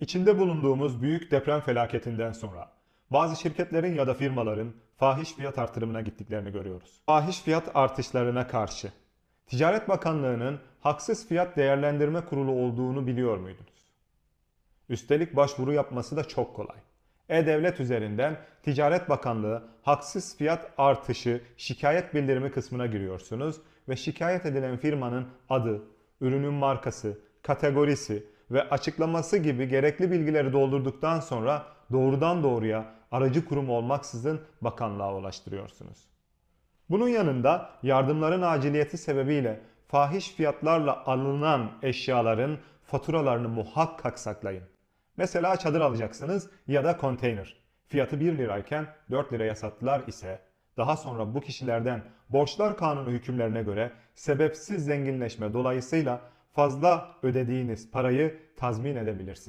İçinde bulunduğumuz büyük deprem felaketinden sonra bazı şirketlerin ya da firmaların fahiş fiyat artırımına gittiklerini görüyoruz. Fahiş fiyat artışlarına karşı Ticaret Bakanlığı'nın haksız fiyat değerlendirme kurulu olduğunu biliyor muydunuz? Üstelik başvuru yapması da çok kolay. E-Devlet üzerinden Ticaret Bakanlığı haksız fiyat artışı şikayet bildirimi kısmına giriyorsunuz ve şikayet edilen firmanın adı, ürünün markası, kategorisi ve açıklaması gibi gerekli bilgileri doldurduktan sonra doğrudan doğruya aracı kurum olmaksızın bakanlığa ulaştırıyorsunuz. Bunun yanında yardımların aciliyeti sebebiyle fahiş fiyatlarla alınan eşyaların faturalarını muhakkak saklayın. Mesela çadır alacaksınız ya da konteyner. Fiyatı 1 lirayken 4 liraya sattılar ise daha sonra bu kişilerden borçlar kanunu hükümlerine göre sebepsiz zenginleşme dolayısıyla fazla ödediğiniz parayı tazmin edebilirsiniz.